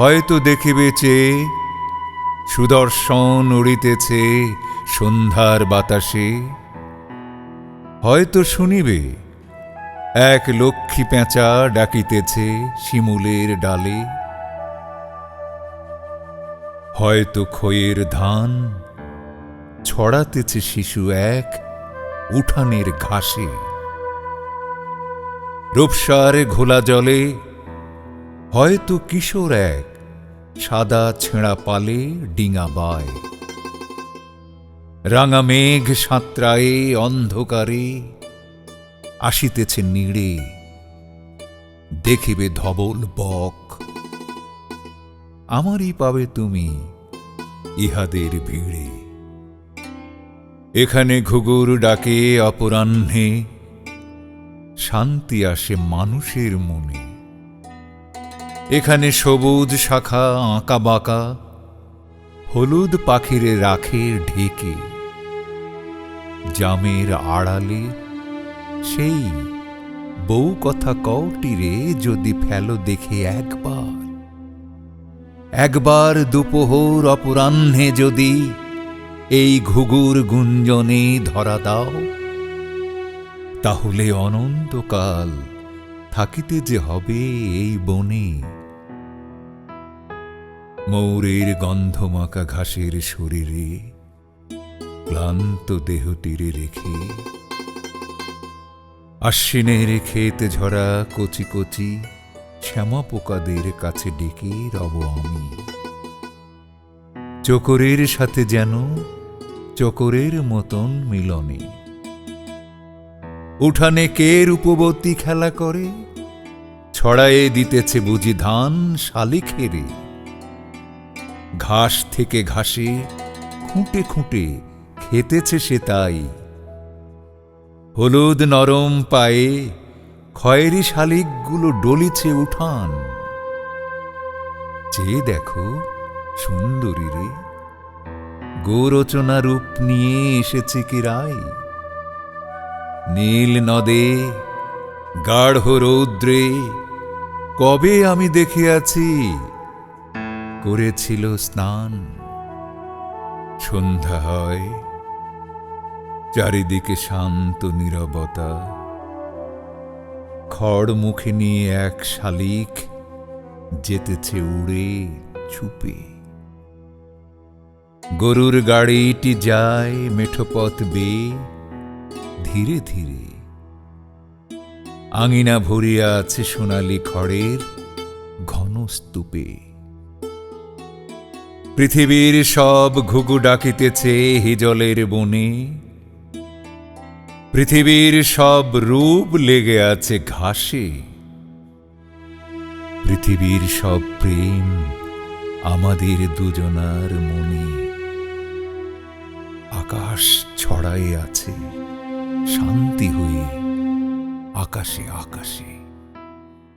হয়তো দেখিবে চেয়ে সুদর্শন উড়িতেছে সন্ধ্যার বাতাসে। হয়তো শুনিবে এক লক্ষ্মী পেঁচা ডাকিতেছে শিমুলের ডালে। হয়তো খয়ের ধান ছড়াতেছে শিশু এক উঠানের ঘাসে। রূপসার ঘোলা জলে হয়তো কিশোর এক সাদা ছেঁড়া পালে ডিঙা বায়। রাঙা মেঘ সাঁতরায়ে অন্ধকারে আসিতেছে নিড়ে। দেখিবে ধবল বক। আমারই পাবে তুমি ইহাদের ভিড়ে। এখানে ঘুঘুর ডাকে অপরাহ্নে, শান্তি আসে মানুষের মনে। এখানে সবুজ শাখা, আঁকা বাঁকা, হলুদ পাখিরে রাখে ঢেকে। জামের আড়ালে সেই বউ কথা কওটিরে যদি ফেলো দেখে একবার। একবার দুপোহর অপরাহ্নে যদি এই ঘুঘুর গুঞ্জনে ধরা দাও, তাহলে অনন্তকাল থাকিতে যে হবে এই বনে। মৌরের গন্ধ গন্ধমাকা ঘাসের শরীরে, ক্লান্ত দেহটিরে রেখে। আশ্বিনের ক্ষেত ঝরা কচি কচি, শ্যামা পোকাদের কাছে ডেকে রব আমি। চকরের সাথে যেন চকরের মতন মিলনে। উঠানে কে রূপবতী খেলা করে, ছড়ায়ে দিতেছে বুঝি ধান শালিখেরে। ঘাস থেকে ঘাসে, খুঁটে খুঁটে খেতেছে সে তাই। হলুদ নরম পায়ে খয়েরি শালিকগুলো ডলিছে উঠান। চেয়ে দেখো, সুন্দরী রে, গোরচনা রূপ নিয়ে এসেছে কি রায়? নীল নদে, গাঢ় রৌদ্রে কবে আমি দেখিয়াছি করেছিল স্নান। সন্ধ্যা হয়, চারিদিকে শান্ত নীরবতা। খড় মুখে নিয়ে এক শালিক যেতেছে উড়ে ছুপে। গরুর গাড়িটি যায় মেঠোপথ বেয়ে, ধীরে ধীরে। আঙিনা ভরিয়া আছে সোনালি খড়ের ঘন স্তূপে পৃথিবীর সব ঘুঘু ডাকিতেছে হিজলের বনে। পৃথিবীর সব রূপ লেগে আছে ঘাসে। পৃথিবীর সব প্রেম আমাদের দুজনার মনে। আকাশ ছড়াই আছে, শান্তি হয়ে আকাশে আকাশে।